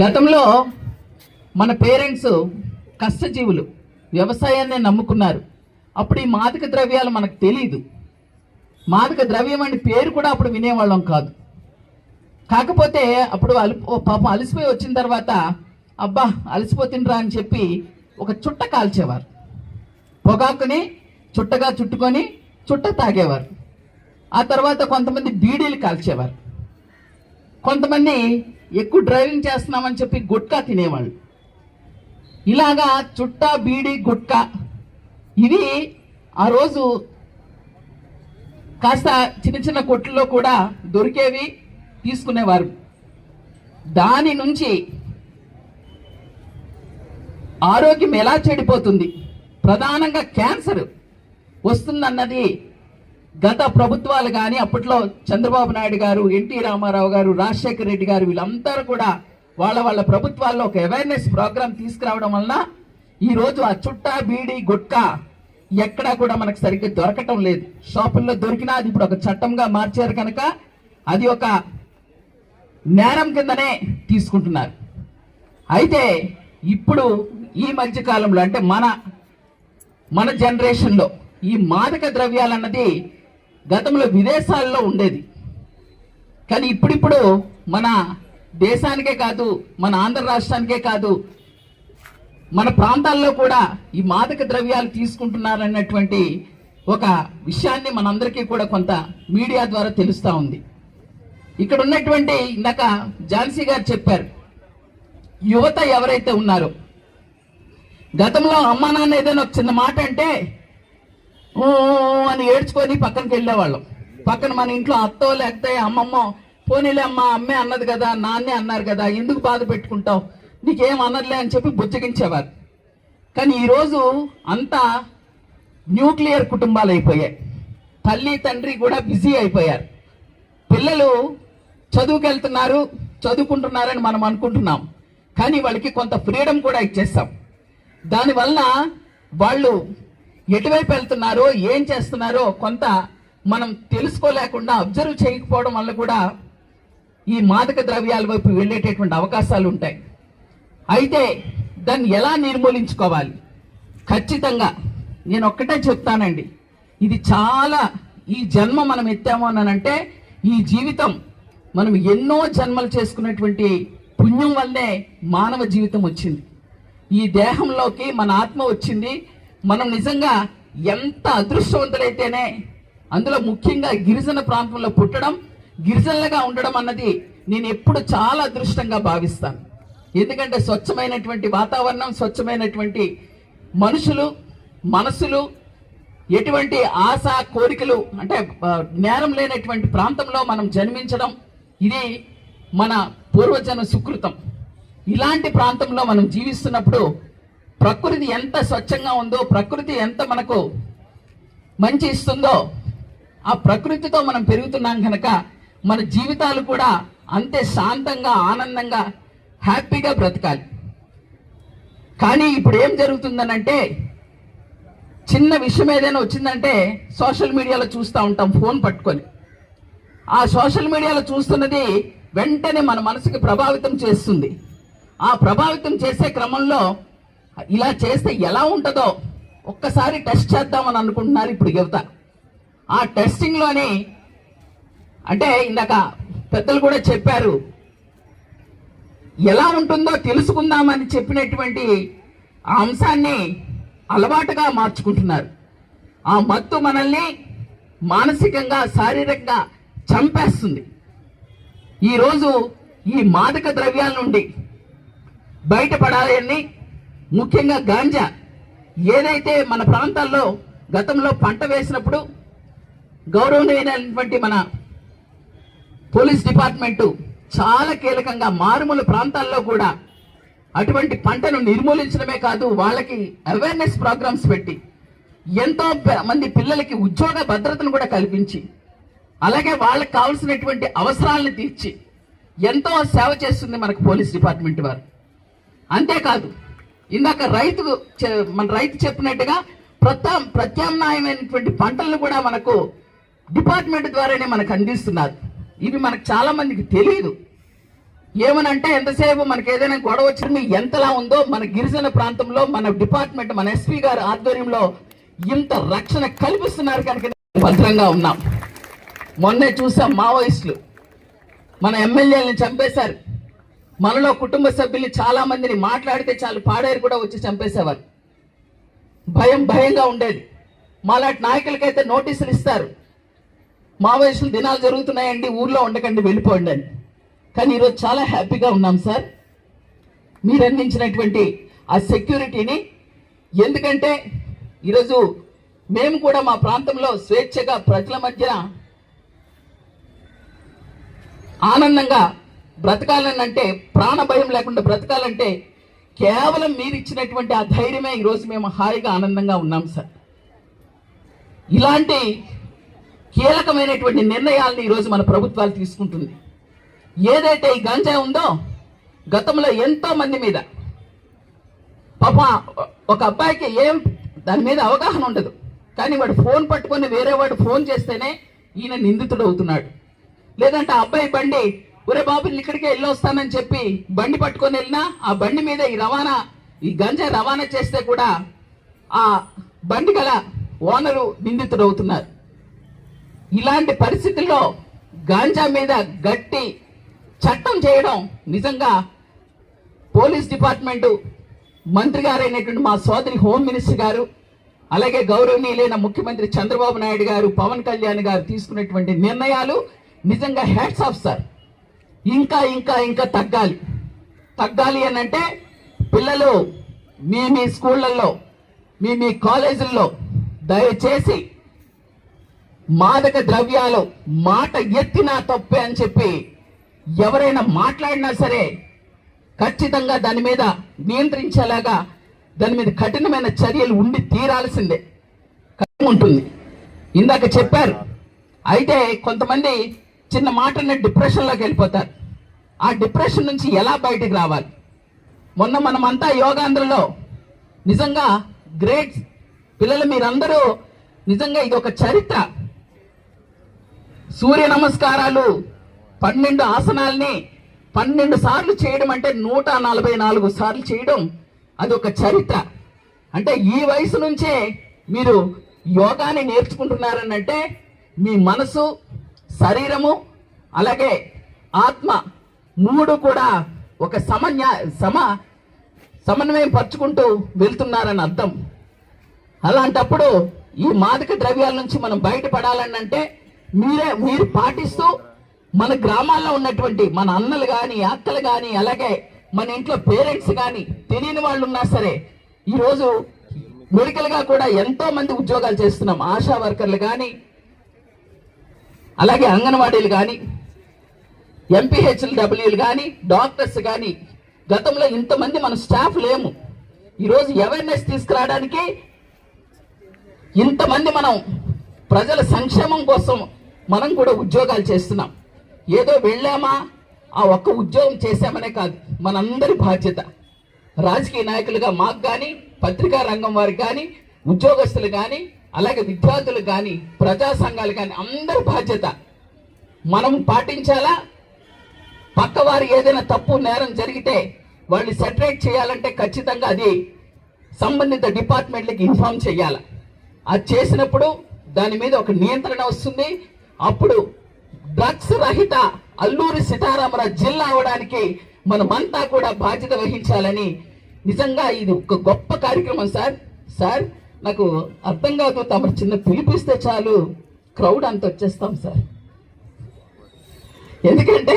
గతంలో మన పేరెంట్స్ కష్టజీవులు వ్యవసాయాన్ని నమ్ముకున్నారు. అప్పుడు ఈ మాదక ద్రవ్యాలు మనకు తెలియదు మాదక ద్రవ్యం అని పేరు కూడా అప్పుడు వినేవాళ్ళం కాదు. కాకపోతే అప్పుడు అలి పాపం అలసిపోయి వచ్చిన తర్వాత అబ్బా అలసిపోతుండ్రా అని చెప్పి ఒక చుట్ట కాల్చేవారు. పొగాకుని చుట్టగా చుట్టుకొని చుట్ట తాగేవారు. ఆ తర్వాత కొంతమంది బీడీలు కాల్చేవారు. కొంతమంది ఎక్కువ డ్రైవింగ్ చేస్తున్నామని చెప్పి గుట్కా తినేవాళ్ళు. ఇలాగా చుట్టా బీడి గుట్కా. ఇవి ఆ రోజు కాస్త చిన్న చిన్న కొట్లలో కూడా దొరికేవి తీసుకునేవారు. దాని నుంచి ఆరోగ్యం ఎలా చెడిపోతుంది? ప్రధానంగా క్యాన్సర్ వస్తుందన్నది గత ప్రభుత్వాలు కానీ అప్పట్లో చంద్రబాబు నాయుడు గారు ఎన్టీ రామారావు గారు రాజశేఖర రెడ్డి గారు వీళ్ళందరూ కూడా వాళ్ళ వాళ్ళ ప్రభుత్వాల్లో ఒక అవేర్నెస్ ప్రోగ్రామ్ తీసుకురావడం వలన ఈ రోజు ఆ చుట్టా బీడి గుట్కా ఎక్కడా కూడా మనకు సరిగ్గా దొరకటం లేదు. షాపుల్లో దొరికినా అది ఇప్పుడు ఒక చట్టంగా మార్చారు కనుక అది ఒక నేరం కిందనే తీసుకుంటున్నారు. అయితే ఇప్పుడు ఈ మధ్యకాలంలో అంటే మన మన జనరేషన్లో ఈ మాదక ద్రవ్యాలన్నది గతంలో విదేశాల్లో ఉండేది. కానీ ఇప్పుడిప్పుడు మన దేశానికే కాదు మన ఆంధ్ర రాష్ట్రానికే కాదు మన ప్రాంతాల్లో కూడా ఈ మాదక ద్రవ్యాలు తీసుకుంటున్నారన్నటువంటి ఒక విషయాన్ని మనందరికీ కూడా కొంత మీడియా ద్వారా తెలుస్తూ ఉంది. ఇక్కడ ఉన్నటువంటి ఇందాక ఝాన్సీ గారు చెప్పారు యువత ఎవరైతే ఉన్నారో గతంలో అమ్మా నాన్న ఏదైనా ఒక చిన్న మాట అంటే ఓ అని ఏడ్చుకొని పక్కనకి వెళ్ళేవాళ్ళం. పక్కన మన ఇంట్లో అత్తో లేకపోతే అమ్మమ్మో పోనీలే అమ్మ అమ్మే అన్నది కదా నాన్నే అన్నారు కదా ఎందుకు బాధ పెట్టుకుంటావు? నీకేం అనర్లే అని చెప్పి బుజ్జగించేవారు. కానీ ఈరోజు అంతా న్యూక్లియర్ కుటుంబాలు అయిపోయాయి. తల్లి తండ్రి కూడా బిజీ అయిపోయారు. పిల్లలు చదువుకు వెళ్తున్నారు చదువుకుంటున్నారని మనం అనుకుంటున్నాం. కానీ వాళ్ళకి కొంత ఫ్రీడమ్ కూడా ఇచ్చేస్తాం. దానివల్ల వాళ్ళు ఎటువైపు వెళ్తున్నారో ఏం చేస్తున్నారో కొంత మనం తెలుసుకోలేకుండా అబ్జర్వ్ చేయకపోవడం వల్ల కూడా ఈ మాదక ద్రవ్యాల వైపు వెళ్ళేటటువంటి అవకాశాలు ఉంటాయి. అయితే దాన్ని ఎలా నిర్మూలించుకోవాలి? ఖచ్చితంగా నేను ఒక్కటే చెప్తానండి. ఇది చాలా ఈ జన్మ మనం ఎత్తాము అని అంటే ఈ జీవితం మనం ఎన్నో జన్మలు చేసుకున్నటువంటి పుణ్యం వల్లే మానవ జీవితం వచ్చింది. ఈ దేహంలోకి మన ఆత్మ వచ్చింది. మనం నిజంగా ఎంత అదృష్టవంతులైతేనే అందులో ముఖ్యంగా గిరిజన ప్రాంతంలో పుట్టడం గిరిజనులుగా ఉండడం అన్నది నేను ఎప్పుడు చాలా అదృష్టంగా భావిస్తాను. ఎందుకంటే స్వచ్ఛమైనటువంటి వాతావరణం స్వచ్ఛమైనటువంటి మనుషులు మనసులు ఎటువంటి ఆశ కోరికలు అంటే జ్ఞానం నేరం లేనటువంటి ప్రాంతంలో మనం జన్మించడం ఇది మన పూర్వజన సుకృతం. ఇలాంటి ప్రాంతంలో మనం జీవిస్తున్నప్పుడు ప్రకృతి ఎంత స్వచ్ఛంగా ఉందో ప్రకృతి ఎంత మనకు మంచి ఇస్తుందో ఆ ప్రకృతితో మనం పెరుగుతున్నాం కనుక మన జీవితాలు కూడా అంతే శాంతంగా ఆనందంగా హ్యాపీగా బ్రతకాలి. కానీ ఇప్పుడు ఏం జరుగుతుందనంటే చిన్న విషయం ఏదైనా వచ్చిందంటే సోషల్ మీడియాలో చూస్తూ ఉంటాం ఫోన్ పట్టుకొని. ఆ సోషల్ మీడియాలో చూస్తున్నది వెంటనే మన మనసుకి ప్రభావితం చేస్తుంది. ఆ ప్రభావితం చేసే క్రమంలో ఇలా చేస్తే ఎలా ఉంటుందో ఒక్కసారి టెస్ట్ చేద్దామని అనుకుంటున్నారు ఇప్పుడు యువత ఆ టెస్టింగ్లోని అంటే ఇందాక పెద్దలు కూడా చెప్పారు ఎలా ఉంటుందో తెలుసుకుందామని చెప్పినటువంటి ఆ అంశాన్ని అలవాటుగా మార్చుకుంటున్నారు. ఆ మత్తు మనల్ని మానసికంగా శారీరకంగా చంపేస్తుంది. ఈరోజు ఈ మాదక ద్రవ్యాల నుండి బయటపడాలని ముఖ్యంగా గాంజా. ఏదైతే మన ప్రాంతాల్లో గతంలో పంట వేసినప్పుడు గౌరవనీయమైనటువంటి మన పోలీస్ డిపార్ట్మెంటు చాలా కీలకంగా మారుమూల ప్రాంతాల్లో కూడా అటువంటి పంటను నిర్మూలించడమే కాదు వాళ్ళకి అవేర్నెస్ ప్రోగ్రామ్స్ పెట్టి ఎంతో మంది పిల్లలకి ఉద్యోగ భద్రతను కూడా కల్పించి అలాగే వాళ్ళకి కావాల్సినటువంటి అవసరాలను తీర్చి ఎంతో సేవ చేస్తుంది మనకు పోలీస్ డిపార్ట్మెంట్ వారు. అంతేకాదు ఇందాక రైతు చె- మన రైతు చెప్పినట్టుగా ప్రత్యా ప్రత్యామ్నాయమైనటువంటి పంటలను కూడా మనకు డిపార్ట్మెంట్ ద్వారానే మనకు అందిస్తున్నారు. ఇవి మనకు చాలా మందికి తెలియదు ఏమనంటే ఎంతసేపు మనకి ఏదైనా గొడవ వచ్చింది ఎంతలా ఉందో మన గిరిజన ప్రాంతంలో మన డిపార్ట్మెంట్ మన ఎస్పీ గారి ఆధ్వర్యంలో ఇంత రక్షణ కల్పిస్తున్నారు కనుక భద్రంగా ఉన్నాం. మొన్నే చూసాం మావోయిస్టులు. మన ఎమ్మెల్యేలను చంపేశారు. మనలో కుటుంబ సభ్యులు చాలా మందిని మాట్లాడితే చాలు పాడేరు కూడా వచ్చి చంపేసేవారు. భయం భయంగా ఉండేది. మాలాంటి నాయకులకైతే నోటీసులు ఇస్తారు. మావోయిస్టులు దినాలు జరుగుతున్నాయండి ఊర్లో ఉండకండి వెళ్ళిపోండి అని. కానీ ఈరోజు చాలా హ్యాపీగా ఉన్నాం సార్. మీరు అందించినటువంటి ఆ సెక్యూరిటీని ఎందుకంటే ఈరోజు మేము కూడా మా ప్రాంతంలో స్వేచ్ఛగా ప్రజల మధ్య ఆనందంగా బ్రతకాలని అంటే ప్రాణ భయం లేకుండా బ్రతకాలంటే కేవలం మీరు ఇచ్చినటువంటి ఆ ధైర్యమే ఈరోజు మేము హాయిగా ఆనందంగా ఉన్నాం సార్. ఇలాంటి కీలకమైనటువంటి నిర్ణయాలను ఈరోజు మన ప్రభుత్వాలు తీసుకుంటుంది. ఏదైతే ఈ గంజాయి ఉందో గతంలో ఎంతో మంది మీద పాప ఒక అబ్బాయికి ఏం దాని మీద అవగాహన ఉండదు. కానీ వాడు ఫోన్ పట్టుకొని వేరే వాడు ఫోన్ చేస్తేనే ఈయన నిందితుడు అవుతున్నాడు లేదంటే ఆ అబ్బాయి బండి ఒరే బాబు ఇక్కడికే వెళ్ళొస్తానని చెప్పి బండి పట్టుకొని వెళ్ళినా ఆ బండి మీద ఈ రవాణా ఈ గంజా రవాణా చేస్తే కూడా ఆ బండి గల ఓనరు నిందితుడు అవుతున్నారు ఇలాంటి పరిస్థితుల్లో గాంజా మీద గట్టి చట్టం చేయడం నిజంగా పోలీస్ డిపార్ట్మెంటు మంత్రి గారైనటువంటి మా సోదరి హోమ్ మినిస్టర్ గారు అలాగే గౌరవనీయులైన ముఖ్యమంత్రి చంద్రబాబు నాయుడు గారు పవన్ కళ్యాణ్ గారు తీసుకున్నటువంటి నిర్ణయాలు నిజంగా హ్యాట్స్ ఆఫ్ సార్. ఇంకా ఇంకా ఇంకా తగ్గాలి. తగ్గాలి అని అంటే పిల్లలు మీ మీ స్కూళ్ళల్లో మీ మీ కాలేజీల్లో దయచేసి మాదక ద్రవ్యాలు మాట ఎత్తినా తప్పే అని చెప్పి ఎవరైనా మాట్లాడినా సరే ఖచ్చితంగా దాని మీద నియంత్రించేలాగా దాని మీద కఠినమైన చర్యలు ఉండి తీరాల్సిందే. కఠినం ఉంటుంది. ఇందాక చెప్పారు. అయితే కొంతమంది చిన్న మాటనే డిప్రెషన్లోకి వెళ్ళిపోతారు. ఆ డిప్రెషన్ నుంచి ఎలా బయటకు రావాలి? మొన్న మనమంతా యోగాంధ్రలో నిజంగా గ్రేట్ పిల్లలు మీరందరూ నిజంగా ఇది ఒక చరిత్ర. సూర్య నమస్కారాలు పన్నెండు ఆసనాల్ని పన్నెండు సార్లు చేయడం అంటే నూట నలభై నాలుగు సార్లు చేయడం అది ఒక చరిత్ర. అంటే ఈ వయసు నుంచే మీరు యోగాని నేర్చుకుంటున్నారని అంటే మీ మనసు శరీరము అలాగే ఆత్మ మూడు కూడా ఒక సమన్య సమ సమన్వయం పరుచుకుంటూ వెళ్తున్నారని అర్థం. అలాంటప్పుడు ఈ మాదక ద్రవ్యాల నుంచి మనం బయటపడాలని అంటే మీరే మీరు పాటిస్తూ మన గ్రామాల్లో ఉన్నటువంటి మన అన్నలు కానీ అక్కలు కానీ అలాగే మన ఇంట్లో పేరెంట్స్ కానీ తెలియని వాళ్ళు ఉన్నా సరే ఈరోజు మెడికల్గా కూడా ఎంతో మంది ఉద్యోగాలు చేస్తున్నాం. ఆశా వర్కర్లు కానీ అలాగే అంగన్వాడీలు కానీ ఎంపీహెచ్ఎల్డబ్ల్యూలు కానీ డాక్టర్స్ కానీ గతంలో ఇంతమంది మన స్టాఫ్ లేము. ఈరోజు అవేర్నెస్ తీసుకురావడానికి ఇంతమంది మనం ప్రజల సంక్షేమం కోసం మనం కూడా ఉద్యోగాలు చేస్తున్నాం. ఏదో వెళ్ళామా ఆ ఒక్క ఉద్యోగం చేశామనే కాదు మనందరి బాధ్యత. రాజకీయ నాయకులుగా మాకు కానీ పత్రికా రంగం వారికి కానీ ఉద్యోగస్తులు కానీ అలాగే విద్యార్థులు కానీ ప్రజా సంఘాలు కానీ అందరి బాధ్యత మనం పాటించాలా? పక్కవారు ఏదైనా తప్పు నేరం జరిగితే వాళ్ళని సెటరేట్ చేయాలంటే ఖచ్చితంగా అది సంబంధిత డిపార్ట్మెంట్లకి ఇన్ఫార్మ్ చేయాలి? అది చేసినప్పుడు దాని మీద ఒక నియంత్రణ వస్తుంది. అప్పుడు డ్రగ్స్ రహిత అల్లూరి సీతారామరాజు జిల్లా అవడానికి మనమంతా కూడా బాధ్యత వహించాలని నిజంగా ఇది ఒక గొప్ప కార్యక్రమం సార్. సార్ నాకు అర్థం కాకపోతే తమరు చిన్న పిలిపిస్తే చాలు. క్రౌడ్ అంత వచ్చేస్తాం సార్. ఎందుకంటే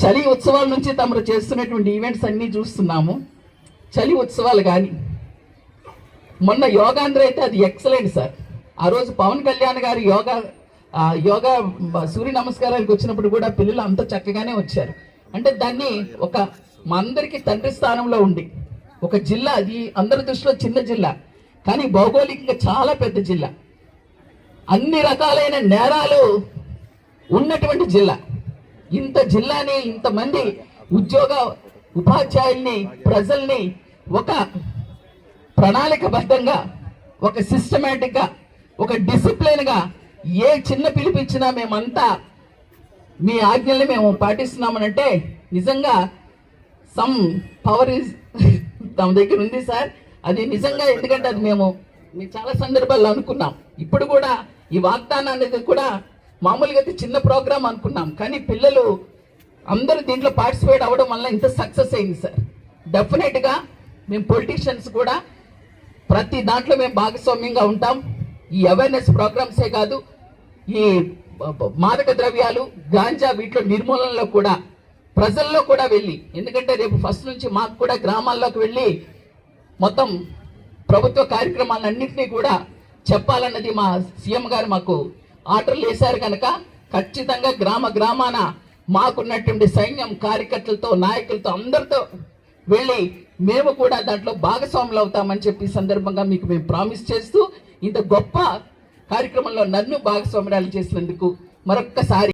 చలి ఉత్సవాల నుంచి తమరు చేస్తున్నటువంటి ఈవెంట్స్ అన్నీ చూస్తున్నాము. చలి ఉత్సవాలు కానీ మొన్న యోగాంధ్ర అయితే అది ఎక్సలెంట్ సార్. ఆ రోజు పవన్ కళ్యాణ్ గారు యోగా యోగా సూర్య నమస్కారానికి వచ్చినప్పుడు కూడా పిల్లలు అంత చక్కగానే వచ్చారు. అంటే దాన్ని ఒక మా అందరికీ తండ్రి స్థానంలో ఉండి ఒక జిల్లా అది అందరి దృష్టిలో చిన్న జిల్లా. కానీ భౌగోళికంగా చాలా పెద్ద జిల్లా. అన్ని రకాలైన నేరాలు ఉన్నటువంటి జిల్లా. ఇంత జిల్లాని ఇంతమంది ఉద్యోగ ఉపాధ్యాయుల్ని ప్రజల్ని ఒక ప్రణాళికబద్ధంగా ఒక సిస్టమేటిక్గా ఒక డిసిప్లిన్గా ఏ చిన్న పిలిపించినా మేమంతా మీ ఆజ్ఞల్ని మేము పాటిస్తున్నామనంటే నిజంగా సమ్ పవర్ ఇస్ తమ దగ్గర ఉంది సార్. అది నిజంగా ఎందుకంటే అది మేము మేము చాలా సందర్భాల్లో అనుకున్నాం. ఇప్పుడు కూడా ఈ వాగ్దానం అనేది కూడా మామూలుగా అయితే చిన్న ప్రోగ్రామ్ అనుకున్నాం. కానీ పిల్లలు అందరూ దీంట్లో పార్టిసిపేట్ అవ్వడం వల్ల ఇంత సక్సెస్ అయింది సార్. డెఫినెట్గా మేము పొలిటీషియన్స్ కూడా ప్రతి దాంట్లో మేము భాగస్వామ్యంగా ఉంటాం. ఈ అవేర్నెస్ ప్రోగ్రామ్సే కాదు ఈ మాదక ద్రవ్యాలు గాంజా వీటిలో నిర్మూలనలో కూడా ప్రజల్లో కూడా వెళ్ళి ఎందుకంటే రేపు ఫస్ట్ నుంచి మాకు కూడా గ్రామాల్లోకి వెళ్ళి మొత్తం ప్రభుత్వ కార్యక్రమాలన్నింటినీ కూడా చెప్పాలన్నది మా సీఎం గారు మాకు ఆర్డర్లు వేశారు కనుక ఖచ్చితంగా గ్రామ గ్రామాన మాకున్నటువంటి సైన్యం కార్యకర్తలతో నాయకులతో అందరితో వెళ్ళి మేము కూడా దాంట్లో భాగస్వాములు అవుతామని చెప్పి సందర్భంగా మీకు మేము ప్రామిస్ చేస్తూ ఇంత గొప్ప కార్యక్రమంలో నన్ను భాగస్వామ్యాలు చేసినందుకు మరొక్కసారి